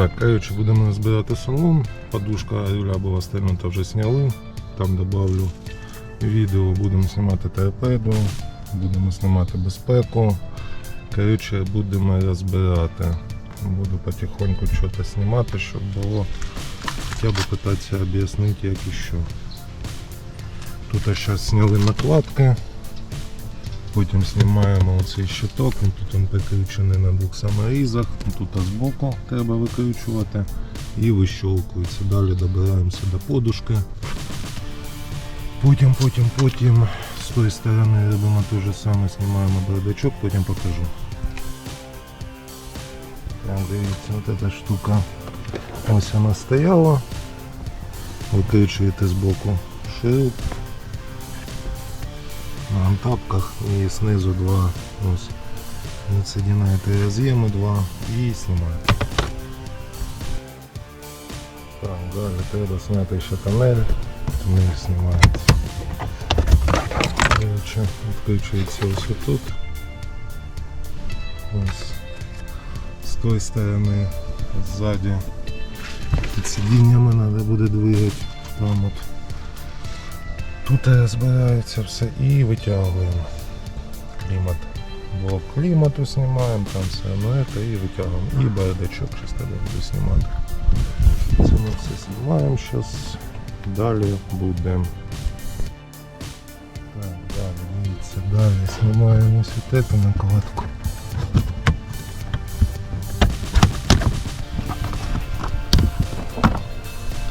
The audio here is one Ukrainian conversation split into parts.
Так, коротше, будемо збирати салон. Подушка Юля була стельнута вже зняли. Там добавлю відео, будемо знімати торпеду, будемо знімати безпеку. Коротше, будемо розбирати. Буду потихоньку щось знімати, щоб було хоча б питатися об'яснити, як і що. Тут зараз зняли накладки. Потім знімаємо оцей щиток, тут він прикручений на двох саморізах, тут збоку треба викручувати і вищолкується. Далі добираємося до подушки. Потім, потім, потім з тої сторони робимо те ж саме, знімаємо бардачок, потім покажу. Так, дивіться, от ця штука. Ось вона стояла. Викручуєте з боку на антапках і знизу два ось відсоединяєте роз'єми два і знімаєте. Так, далі треба зняти ще тоннель, тоннель знімається. Короче, відключується ось тут. Ось з тої сторони ззаді під сидіннями треба буде двигати. Там от Тут розбирається все і витягуємо клімат. Блок клімату знімаємо, там все це і витягуємо. І бардачок зараз треба буде знімати. Це ми все знімаємо зараз. Далі будемо. Так, далі, дивіться, далі знімаємо цю накладку.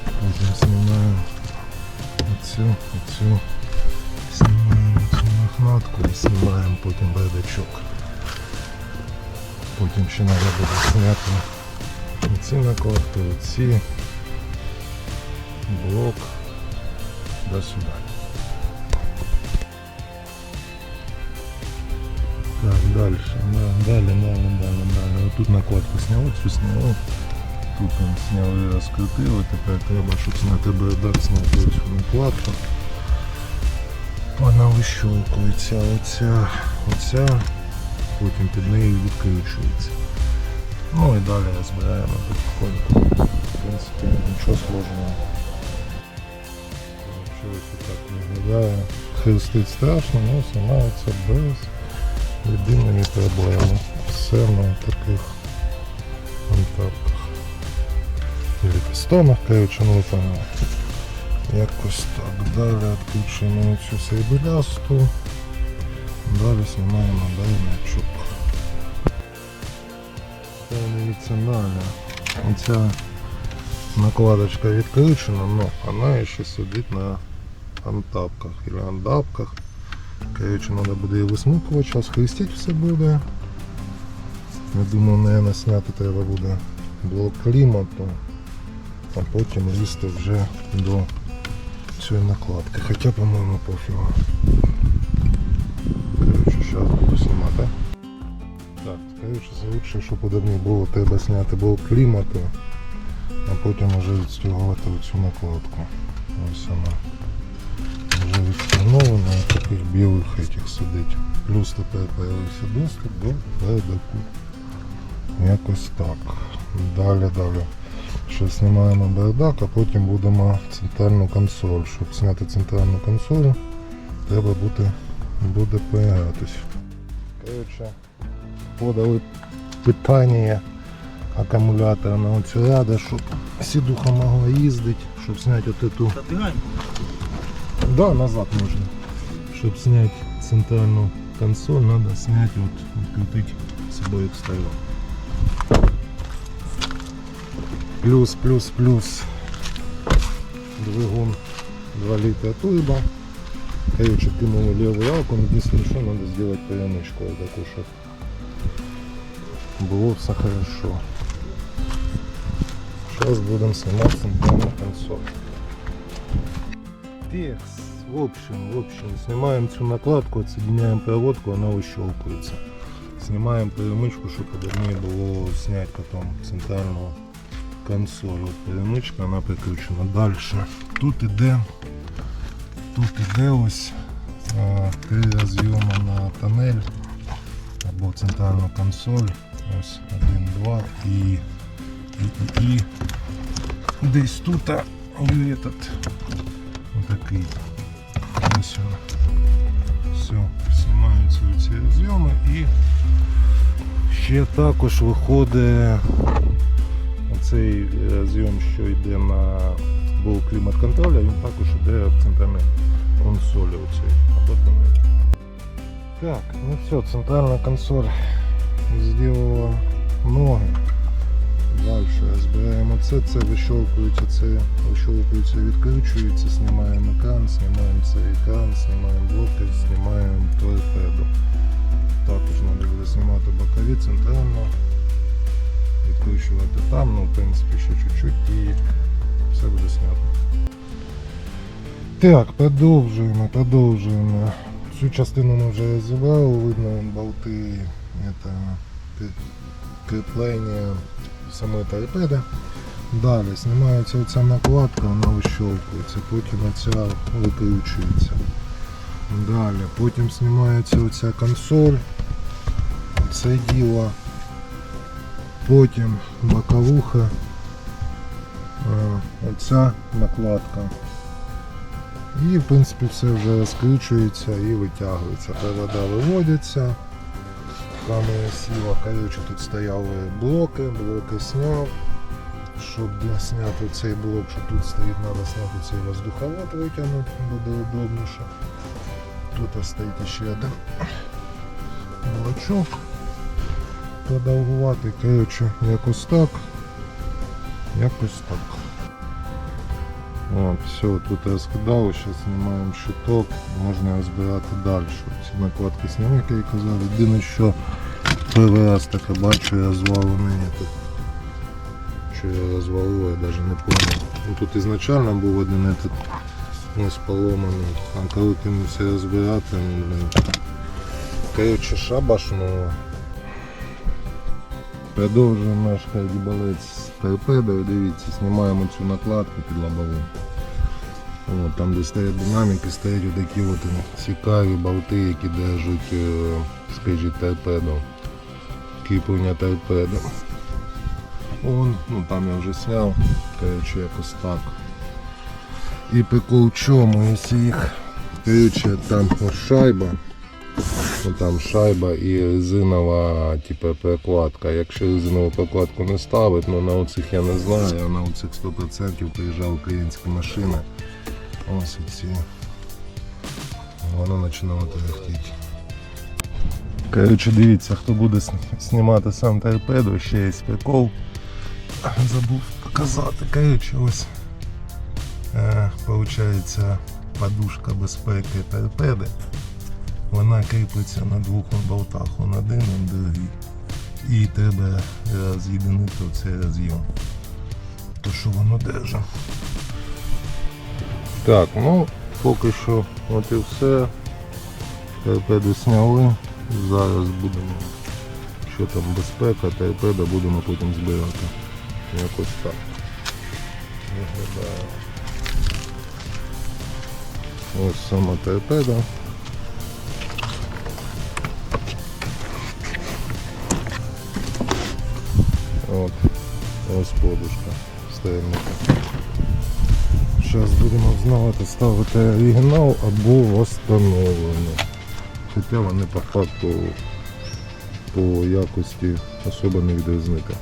Потім знімаємо оцю, оцю, знімаємо цю накладку і знімаємо потім бардачок. Потім ще треба буде зняти оці накладки, оці, блок до сюди. Так, далі, да, далі, далі, далі, далі. Отут накладку зняли, цю зняли. Тут там зняли, розкрутили, тепер треба, щоб зняти бардак, зняти цю накладку. Вона вищолкується, оця, оця, потім під нею відкручується. Ну і далі розбираємо потихоньку. В принципі, нічого сложного. Якщо ось так виглядає, хрестить страшно, але знімається без єдиної проблеми. Все на таких антапках. Или пістонах, коротше, ну поняли. Якось так. Далі відключуємо цю серебелясту. Далі знімаємо дайничок. Дивіться далі. Оця накладочка відключена, але вона ще сидить на антапках или андапках. Коротше, треба буде її висмикувати, зараз хрестити все буде. Я думаю, наверное, зняти треба буде блок клімату, а потім лізти вже до цієї накладки. Хоча, по-моєму, пофігу. Коротше, зараз буду знімати. Так, коротше, лучше, щоб удобніше було, треба зняти блок клімату, а потім вже відстягувати оцю накладку. Ось вона вже відстягнована, і таких білих этих сидить. Плюс тепер появився доступ до передаку. Якось так. Далі, далі. Ще знімаємо бардак, а потім будемо центральну консоль. Щоб зняти центральну консоль, треба буде, буде перегратись. Коротше, подали питання акумулятора на оцю раду, щоб сідуха могла їздити, щоб зняти от эту. Да, назад можно. Чтобы снять центральную консоль, надо снять вот, открутить с обоих сторон Плюс, плюс, плюс. Двигун 2 литра турбо. Короче, кинули левую алку, но единственное, что надо сделать перемычку вот такую, чтобы было все хорошо. Сейчас будем снимать центральную консоль. Текс. В общем, в общем, снимаем всю накладку, отсоединяем проводку, она выщелкивается. Снимаем перемычку, чтобы удобнее было снять потом центральную консоль. Перемычка, она прикручена. Дальше. Тут іде, тут іде ось а, три роз'єми на тоннель або центральну консоль. Ось один, два і і, і, і десь тут і этот такий. Ось він. Все, знімаються ці розйоми і ще також виходить оцей е, зйом, що йде на був клімат контроля, він також йде в консолі оцій або панелі. Так, ну все, центральна консоль зробила ноги. Далі збираємо це, це вищолкується, це вищолкується, відкручується, знімаємо екран, знімаємо цей екран, знімаємо блоки, знімаємо торпеду. Також треба буде знімати бокові центрально, там, ну в принципі ще чуть-чуть і все буде знято. Так, продовжуємо, продовжуємо. Цю частину ми вже розібрали, видно болти, это, кріплення самої торпеди. Далі знімається оця накладка, вона вищовкується, потім оця викручується. Далі, потім знімається оця консоль, це діло. Потім боковуха, е, оця накладка. І в принципі все вже розкручується і витягується. Провода виводяться. Камера сіла, коротше, тут стояли блоки, блоки сняв. Щоб зняти цей блок, що тут стоїть, треба зняти цей воздуховод витягнути, буде удобніше. Тут стоїть ще один блочок продовгувати. Коротше, якось так. Якось так. От, все, тут розкидав, зараз знімаємо щиток, можна розбирати далі. Ці накладки зняв, як я казав. Єдине, що перший раз таке бачу, розвалений тут. Що я розвалив, я навіть не пам'ятаю. Ну, тут ізначально був один этот ось поломаний, а коли кинувся розбирати, ну, блин. Коротше, шабашнуло. Продовжуємо наш хайдібалець з торпедою. Дивіться, знімаємо цю накладку під лобову. От, там, де стоять динаміки, стоять отакі от цікаві болти, які держать, е, скажіть, торпеду. Кріплення торпеди. Вон, ну там я вже зняв, коротше, якось так. І прикол в чому, якщо їх, коротше, там шайба, там шайба і резинова типу, перекладка. Якщо резинову перекладку не ставить, ну на оцих я не знаю, а на оцих 100% приїжджали українські машини. Ось ці. Воно починало терехтіти. Коротше, дивіться, хто буде знімати сам торпеду, ще є прикол. Забув показати. Коротше, ось е, получається подушка безпеки торпеди. Вона кріпиться на двох болтах, он один, он другий. І треба роз'єднати цей роз'єм. То що воно держить. Так, ну поки що от і все. Торпеду зняли. Зараз будемо, що там безпека, торпеда будемо потім збирати. Якось так. Виглядає. Ось сама торпеда. От, ось подушка стоянника. Зараз будемо знавати ставити оригінал або встановлену. Хоча вони по факту по якості особо не відрізнити.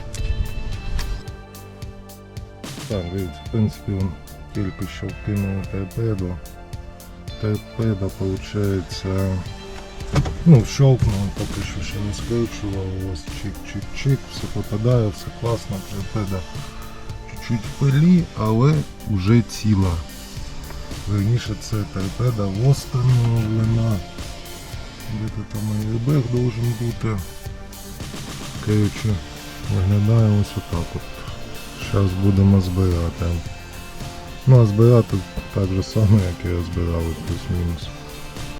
Так, в принципі, він тільки що вкинули торпеду. Торпеда, виходить, ну, щелкнув, поки що ще не скручував, ось чик-чик-чик, все попадає, все класно, торпеда чуть-чуть в пилі, але вже ціла. Верніше це торпеда встановлена. Де-то там аербег должен бути. Коротше, виглядає ось отак от. Зараз будемо збирати. Ну а збирати так же само, як і розбирали, плюс-мінус.